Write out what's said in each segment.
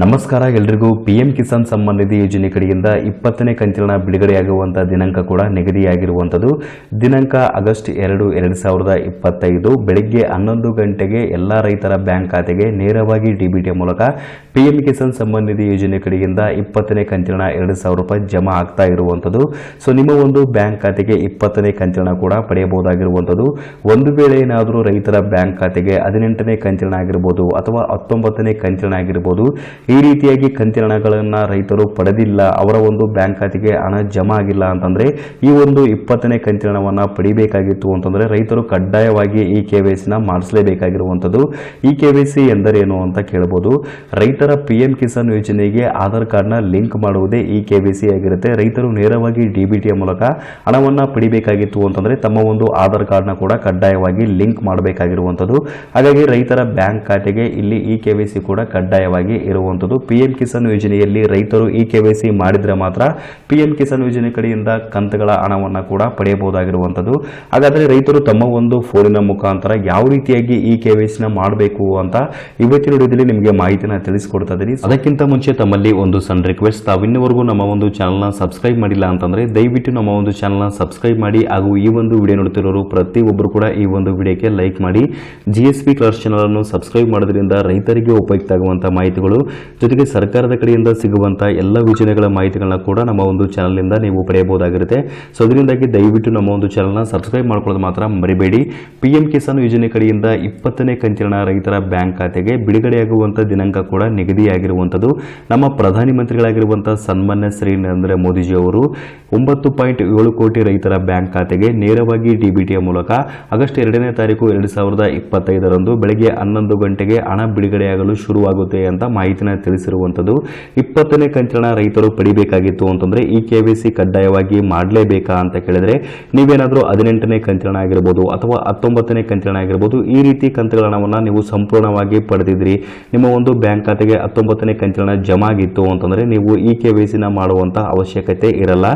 ನಮಸ್ಕಾರ ಎಲ್ರಿಗೂ. P M Kisan Samman Nidhi ಯೋಜನೆ ಕಡೆಯಿಂದ ಇಪ್ಪತ್ತನೇ ಕಂತಿನ ಬಿಡುಗಡೆಯಾಗುವಂಥ ದಿನಾಂಕ ಕೂಡ ನಿಗದಿಯಾಗಿರುವಂಥದ್ದು ದಿನಾಂಕ ಆಗಸ್ಟ್ ಎರಡು ಎರಡು ಸಾವಿರದ ಇಪ್ಪತ್ತೈದು. ಬೆಳಗ್ಗೆ ಹನ್ನೊಂದು ಗಂಟೆಗೆ ಎಲ್ಲ ರೈತರ ಬ್ಯಾಂಕ್ ಖಾತೆಗೆ ನೇರವಾಗಿ ಡಿ ಮೂಲಕ ಪಿ ಎಂ ಕಿಸಾನ್ ಸಮ್ಮಾನ್ ನಿಧಿ ಯೋಜನೆ ಕಡೆಯಿಂದ ಇಪ್ಪತ್ತನೇ ಕಂತಿನ ಎರಡು ಸಾವಿರ ರೂಪಾಯಿ ಜಮಾ ಆಗ್ತಾ ಇರುವಂಥದ್ದು. ಸೊ, ನಿಮ್ಮ ಒಂದು ಬ್ಯಾಂಕ್ ಖಾತೆಗೆ ಇಪ್ಪತ್ತನೇ ಕಂತಿನ ಕೂಡ ಪಡೆಯಬಹುದಾಗಿರುವಂಥದ್ದು. ಒಂದು ವೇಳೆ ಏನಾದರೂ ರೈತರ ಬ್ಯಾಂಕ್ ಖಾತೆಗೆ ಹದಿನೆಂಟನೇ ಕಂತಿನ ಆಗಿರ್ಬೋದು ಅಥವಾ ಹತ್ತೊಂಬತ್ತನೇ ಕಂತಿನ ಆಗಿರ್ಬೋದು, ಈ ರೀತಿಯಾಗಿ ಕಂತಿನಗಳನ್ನು ರೈತರು ಪಡೆದಿಲ್ಲ, ಅವರ ಒಂದು ಬ್ಯಾಂಕ್ ಖಾತೆಗೆ ಹಣ ಜಮಾ ಆಗಿಲ್ಲ ಅಂತಂದರೆ, ಈ ಒಂದು ಇಪ್ಪತ್ತನೇ ಕಂತಿನವನ್ನು ಪಡಿಬೇಕಾಗಿತ್ತು ಅಂತಂದರೆ ರೈತರು ಕಡ್ಡಾಯವಾಗಿ ಈ ಕೆ ವೈ ಸಿನ ಮಾಡಿಸಲೇಬೇಕಾಗಿರುವಂಥದ್ದು. ಈ ಕೆ ವೈ ಸಿ ಎಂದರೇನು ಅಂತ ಕೇಳಬಹುದು ರೈತರ ಪಿ ಕಿಸಾನ್ ಯೋಜನೆಗೆ ಆಧಾರ್ ಕಾರ್ಡ್ನ ಲಿಂಕ್ ಮಾಡುವುದೇ ಈ ಕೆ ಆಗಿರುತ್ತೆ. ರೈತರು ನೇರವಾಗಿ ಡಿ ಮೂಲಕ ಹಣವನ್ನು ಪಡಿಬೇಕಾಗಿತ್ತು ಅಂತಂದ್ರೆ ತಮ್ಮ ಒಂದು ಆಧಾರ್ ಕಾರ್ಡ್ನ ಕೂಡ ಕಡ್ಡಾಯವಾಗಿ ಲಿಂಕ್ ಮಾಡಬೇಕಾಗಿರುವಂಥದ್ದು. ಹಾಗಾಗಿ ರೈತರ ಬ್ಯಾಂಕ್ ಖಾತೆಗೆ ಇಲ್ಲಿ ಈ ಕೆ ಕೂಡ ಕಡ್ಡಾಯವಾಗಿ ಇರುವಂಥದ್ದು. ಪಿ ಎಂ ಕಿಸಾನ್ ಯೋಜನೆಯಲ್ಲಿ ರೈತರು ಈ ಕೆ ಮಾಡಿದರೆ ಮಾತ್ರ ಪಿ ಎಂ ಕಿಸಾನ್ ಯೋಜನೆ ಕಡೆಯಿಂದ ಕಂತುಗಳ ಹಣವನ್ನು ಕೂಡ ಪಡೆಯಬಹುದಾಗಿರುವಂಥದ್ದು. ಹಾಗಾದರೆ ರೈತರು ತಮ್ಮ ಒಂದು ಫೋನಿನ ಮುಖಾಂತರ ಯಾವ ರೀತಿಯಾಗಿ ಈ ಕೆ ವೈ ಮಾಡಬೇಕು ಅಂತ ಇವತ್ತಿನ ವಿಡಿಯೋದಲ್ಲಿ ನಿಮಗೆ ಮಾಹಿತಿನ ತಿಳಿಸ್ಕೊಡ್ತಾ ಇದ್ದೀನಿ. ಅದಕ್ಕಿಂತ ಮುಂಚೆ ತಮ್ಮಲ್ಲಿ ಒಂದು ಸಣ್ಣ ರಿಕ್ವೆಸ್ಟ್ ತಾವಿನ್ನವರೆಗೂ ನಮ್ಮ ಒಂದು ಚಾನಲ್ನ ಸಬ್ಸ್ಕ್ರೈಬ್ ಮಾಡಿಲ್ಲ ಅಂತಂದ್ರೆ ದಯವಿಟ್ಟು ನಮ್ಮ ಒಂದು ಚಾನಲ್ನ ಸಬ್ಸ್ಕ್ರೈಬ್ ಮಾಡಿ ಹಾಗೂ ಈ ಒಂದು ವಿಡಿಯೋ ನೋಡ್ತಿರೋರು ಪ್ರತಿಯೊಬ್ಬರು ಕೂಡ ಈ ಒಂದು ವಿಡಿಯೋಕ್ಕೆ ಲೈಕ್ ಮಾಡಿ. G S P class channel ಅನ್ನು ಸಬ್ಸ್ಕ್ರೈಬ್ ಮಾಡೋದ್ರಿಂದ ರೈತರಿಗೆ ಉಪಯುಕ್ತ ಆಗುವಂತಹ ಮಾಹಿತಿಗಳು, ಜೊತೆಗೆ ಸರ್ಕಾರದ ಕಡೆಯಿಂದ ಸಿಗುವಂತಹ ಎಲ್ಲ ಯೋಜನೆಗಳ ಮಾಹಿತಿಗಳನ್ನ ಕೂಡ ನಮ್ಮ ಒಂದು ಚಾನಲ್ನಿಂದ ನೀವು ಪಡೆಯಬಹುದಾಗಿರುತ್ತೆ. ಸೊ ಅದರಿಂದಾಗಿ ದಯವಿಟ್ಟು ನಮ್ಮ ಒಂದು ಚಾನಲ್ನ ಸಬ್ಸ್ಕ್ರೈಬ್ ಮಾಡ್ಕೊಳ್ಳೋದು ಮಾತ್ರ ಮರಿಬೇಡಿ. ಪಿ ಎಂ ಕಿಸಾನ್ ಯೋಜನೆ ಕಡೆಯಿಂದ ಇಪ್ಪತ್ತನೇ ಕಂಚಿನ ರೈತರ ಬ್ಯಾಂಕ್ ಖಾತೆಗೆ ಬಿಡುಗಡೆಯಾಗುವಂಥ ದಿನಾಂಕ ಕೂಡ ನಿಗದಿಯಾಗಿರುವಂಥದ್ದು. ನಮ್ಮ ಪ್ರಧಾನಿ ಮಂತ್ರಿಗಳಾಗಿರುವಂಥ ಸನ್ಮಾನ್ಯ ಶ್ರೀ ನರೇಂದ್ರ ಮೋದಿಜಿ ಅವರು ಒಂಬತ್ತು ಪಾಯಿಂಟ್ ಏಳು ಕೋಟಿ ರೈತರ ಬ್ಯಾಂಕ್ ಖಾತೆಗೆ ನೇರವಾಗಿ ಡಿಬಿಟಿಯ ಮೂಲಕ ಆಗಸ್ಟ್ ಎರಡನೇ ತಾರೀಕು ಎರಡು ಸಾವಿರದ ಇಪ್ಪತ್ತೈದರಂದು ಬೆಳಗ್ಗೆ ಹನ್ನೊಂದು ಗಂಟೆಗೆ ಹಣ ಬಿಡುಗಡೆಯಾಗಲು ಶುರುವಾಗುತ್ತೆ ಅಂತ ಮಾಹಿತಿನ ತಿಳಿಸಿರುವಂಥದ್ದು. ಇಪ್ಪತ್ತನೇ ಕಂತಿನ ರೈತರು ಪಡಿಬೇಕಾಗಿತ್ತು ಅಂತಂದ್ರೆ ಈ ಕೆ ವಿ ಸಿ ಕಡ್ಡಾಯವಾಗಿ ಮಾಡಲೇಬೇಕಾ ಅಂತ ಕೇಳಿದ್ರೆ ನೀವೇನಾದರೂ ಹದಿನೆಂಟನೇ ಕಂತಿನ ಆಗಿರ್ಬೋದು ಅಥವಾ ಹತ್ತೊಂಬತ್ತನೇ ಕಂತಿನ ಆಗಿರ್ಬೋದು ಈ ರೀತಿ ಕಂತುಗಳ ಹಣವನ್ನು ನೀವು ಸಂಪೂರ್ಣವಾಗಿ ಪಡೆದಿದ್ರಿ ನಿಮ್ಮ ಒಂದು ಬ್ಯಾಂಕ್ ಖಾತೆಗೆ ಹತ್ತೊಂಬತ್ತನೇ ಕಂತಿನ ಜಮಾ ಆಗಿತ್ತು ಅಂತಂದ್ರೆ ನೀವು ಇ ಕೆ ವೈ ಸಿನ ಮಾಡುವಂತ ಅವಶ್ಯಕತೆ ಇರಲ್ಲ.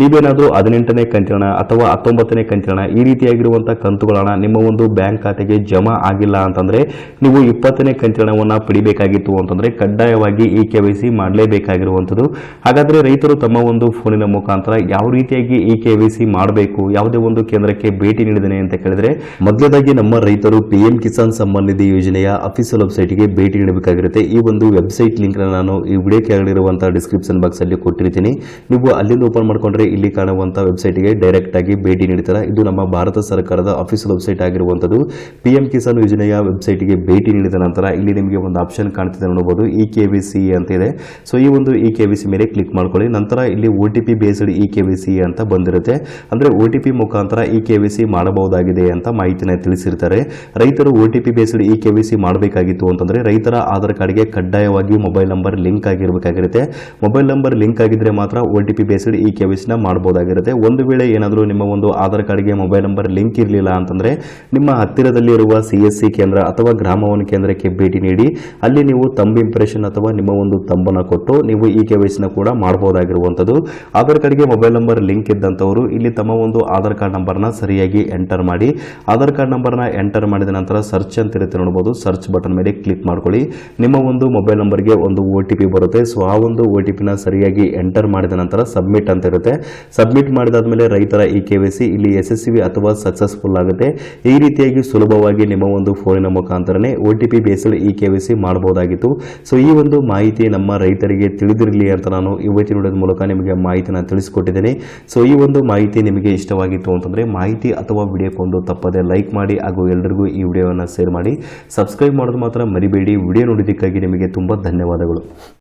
ನೀವೇನಾದರೂ ಹದಿನೆಂಟನೇ ಕಂತಿನ ಅಥವಾ ಹತ್ತೊಂಬತ್ತನೇ ಕಂತಿನ ಈ ರೀತಿಯಾಗಿರುವಂತಹ ಕಂತುಗಳನ್ನ ನಿಮ್ಮ ಒಂದು ಬ್ಯಾಂಕ್ ಖಾತೆಗೆ ಜಮಾ ಆಗಿಲ್ಲ ಅಂತಂದ್ರೆ ನೀವು ಇಪ್ಪತ್ತನೇ ಕಂತಿನವನ್ನ ಪಡಿಬೇಕಾಗಿತ್ತು ಅಂತಂದ್ರೆ ಕಡ್ಡಾಯವಾಗಿ ಇ ಕೆ ವೈ ಸಿ ಮಾಡಲೇಬೇಕಾಗಿರುವಂಥದ್ದು. ಹಾಗಾದ್ರೆ ರೈತರು ತಮ್ಮ ಒಂದು ಫೋನಿನ ಮುಖಾಂತರ ಯಾವ ರೀತಿಯಾಗಿ ಇ ಕೆ ವೈ ಮಾಡಬೇಕು, ಯಾವುದೇ ಒಂದು ಕೇಂದ್ರಕ್ಕೆ ಭೇಟಿ ನೀಡಿದ್ದೇನೆ ಅಂತ ಕೇಳಿದ್ರೆ ಮೊದಲದಾಗಿ ನಮ್ಮ ರೈತರು ಪಿ ಎಂ ಕಿಸಾನ್ ಸಮ್ಮಾನ್ ನಿಧಿ ಯೋಜನೆಯ ಅಫಿಷಿಯಲ್ ವೆಬ್ಸೈಟ್ಗೆ ಭೇಟಿ ನೀಡಬೇಕಾಗಿರುತ್ತೆ. ಈ ಒಂದು ವೆಬ್ಸೈಟ್ ಲಿಂಕ್ ನಾನು ಈ ವಿಡಿಯೋ ಕೆಳಗಿರುವಂಥ ಡಿಸ್ಕ್ರಿಪ್ಷನ್ ಬಾಕ್ಸ್ ಅಲ್ಲಿ ಕೊಟ್ಟಿರ್ತೀನಿ. ನೀವು ಅಲ್ಲಿಂದ ಓಪನ್ ಮಾಡಿಕೊಂಡ್ರೆ ಇಲ್ಲಿ ಕಾಣುವಂಥ ವೆಬ್ಸೈಟ್ಗೆ ಡೈರೆಕ್ಟ್ ಆಗಿ ಭೇಟಿ ನೀಡ್ತಾರೆ. ಇದು ನಮ್ಮ ಭಾರತ ಸರ್ಕಾರದ ಅಫಿಷಿಯಲ್ ವೆಬ್ಸೈಟ್ ಆಗಿರುವಂಥದ್ದು. ಪಿ ಎಂ ಕಿಸಾನ್ ಯೋಜನೆಯ ವೆಬ್ಸೈಟ್ಗೆ ಭೇಟಿ ನೀಡಿದ ನಂತರ ಇಲ್ಲಿ ನಿಮಗೆ ಒಂದು ಆಪ್ಷನ್ ಕಾಣ್ತಿದೆ ನೋಡಬಹುದು ಇ ಕೆ ವಿ ಸಿ ಅಂತ ಇದೆ. ಸೊ ಈ ಒಂದು ಇ ಕೆ ವಿ ಸಿ ಮೇಲೆ ಕ್ಲಿಕ್ ಮಾಡ್ಕೊಳ್ಳಿ. ನಂತರ ಇಲ್ಲಿ O T P based E K V C ಅಂತ ಬಂದಿರುತ್ತೆ. ಅಂದ್ರೆ ಒ ಟಿ ಪಿ ಮುಖಾಂತರ ಇ ಕೆ ವಿ ಸಿ ಮಾಡಬಹುದಾಗಿದೆ ಅಂತ ಮಾಹಿತಿನ ತಿಳಿಸಿರ್ತಾರೆ. ರೈತರು O T P based E K V C ಮಾಡಬೇಕಾಗಿತ್ತು ಅಂತಂದರೆ ರೈತರ ಆಧಾರ್ ಕಾರ್ಡ್ಗೆ ಕಡ್ಡಾಯವಾಗಿ ಮೊಬೈಲ್ ನಂಬರ್ ಲಿಂಕ್ ಆಗಿರಬೇಕಾಗಿರುತ್ತೆ. ಮೊಬೈಲ್ ನಂಬರ್ ಲಿಂಕ್ ಆಗಿದ್ರೆ ಮಾತ್ರ O T P based E K ನ ಮಾಡಬಹುದಾಗಿರುತ್ತೆ ಒಂದು ವೇಳೆ ಏನಾದರೂ ನಿಮ್ಮ ಒಂದು ಆಧಾರ್ ಕಾರ್ಡ್ಗೆ ಮೊಬೈಲ್ ನಂಬರ್ ಲಿಂಕ್ ಇರಲಿಲ್ಲ ಅಂತಂದ್ರೆ ನಿಮ್ಮ ಹತ್ತಿರದಲ್ಲಿರುವ ಸಿ ಎಸ್ ಸಿ ಕೇಂದ್ರ ಅಥವಾ ಗ್ರಾಮವನ ಕೇಂದ್ರಕ್ಕೆ ಭೇಟಿ ನೀಡಿ. ಅಲ್ಲಿ ನೀವು ತಂಬ್ ಇಂಪ್ರೆಷನ್ ಅಥವಾ ನಿಮ್ಮ ಒಂದು ತಂಬನ್ನು ಕೊಟ್ಟು ನೀವು ಈ ಕೆ ಕೂಡ ಮಾಡಬಹುದಾಗಿರುವಂಥದ್ದು ಆಧಾರ್ ಕಾರ್ಡ್ಗೆ ಮೊಬೈಲ್ ನಂಬರ್ ಲಿಂಕ್ ಇದ್ದಂಥವರು ಇಲ್ಲಿ ತಮ್ಮ ಒಂದು ಆಧಾರ್ ಕಾರ್ಡ್ ನಂಬರ್ನ ಸರಿಯಾಗಿ ಎಂಟರ್ ಮಾಡಿ. ಆಧಾರ್ ಕಾರ್ಡ್ ನಂಬರ್ನ ಎಂಟರ್ ಮಾಡಿದ ನಂತರ ಸರ್ಚ್ ಅಂತ ಇರುತ್ತೆ ನೋಡಬಹುದು ಸರ್ಚ್ ಬಟನ್ ಮೇಲೆ ಕ್ಲಿಕ್ ಮಾಡ್ಕೊಳ್ಳಿ. ನಿಮ್ಮ ಒಂದು ಮೊಬೈಲ್ ನಂಬರ್ಗೆ ಒಂದು ಒ ಟಿ ಪಿ ಬರುತ್ತೆ. ಸೊ ಆ ಒಂದು ಒ ಟಿ ಪಿನ ಸರಿಯಾಗಿ ಎಂಟರ್ ಮಾಡಿದ ನಂತರ ಸಬ್ಮಿಟ್ ಅಂತ ಇರುತ್ತೆ. ಸಬ್ಮಿಟ್ ಮಾಡಿದಾದ್ಮೇಲೆ ರೈತರ ಈ ಕೆ ವೈ ಸಿ ಇಲ್ಲಿ ಯಶಸ್ವಿ ಅಥವಾ ಸಕ್ಸಸ್ಫುಲ್ ಆಗುತ್ತೆ. ಈ ರೀತಿಯಾಗಿ ಸುಲಭವಾಗಿ ನಿಮ್ಮ ಒಂದು ಫೋನಿನ ಮುಖಾಂತರನೇ O T P E K Y C ಮಾಡಬಹುದಾಗಿತ್ತು so ಈ ಒಂದು ಮಾಹಿತಿ ನಮ್ಮ ರೈತರಿಗೆ ತಿಳಿದಿರಲಿ ಅಂತ ನಾನು ಇವತ್ತಿನ ವಿಡಿಯೋದ ಮೂಲಕ ನಿಮಗೆ ಮಾಹಿತಿನ ತಿಳಿಸಿಕೊಟ್ಟಿದ್ದೇನೆ. ಸೊ ಈ ಒಂದು ಮಾಹಿತಿ ನಿಮಗೆ ಇಷ್ಟವಾಗಿತ್ತು ಅಂತಂದ್ರೆ ಮಾಹಿತಿ ಅಥವಾ ವಿಡಿಯೋಕ್ಕೊಂದು ತಪ್ಪದೆ ಲೈಕ್ ಮಾಡಿ ಹಾಗೂ ಎಲ್ಲರಿಗೂ ಈ ವಿಡಿಯೋವನ್ನು ಶೇರ್ ಮಾಡಿ. ಸಬ್ಸ್ಕ್ರೈಬ್ ಮಾಡೋದು ಮಾತ್ರ ಮರಿಬೇಡಿ. ವಿಡಿಯೋ ನೋಡಿದ್ದಕ್ಕಾಗಿ ತುಂಬ ಧನ್ಯವಾದಗಳು.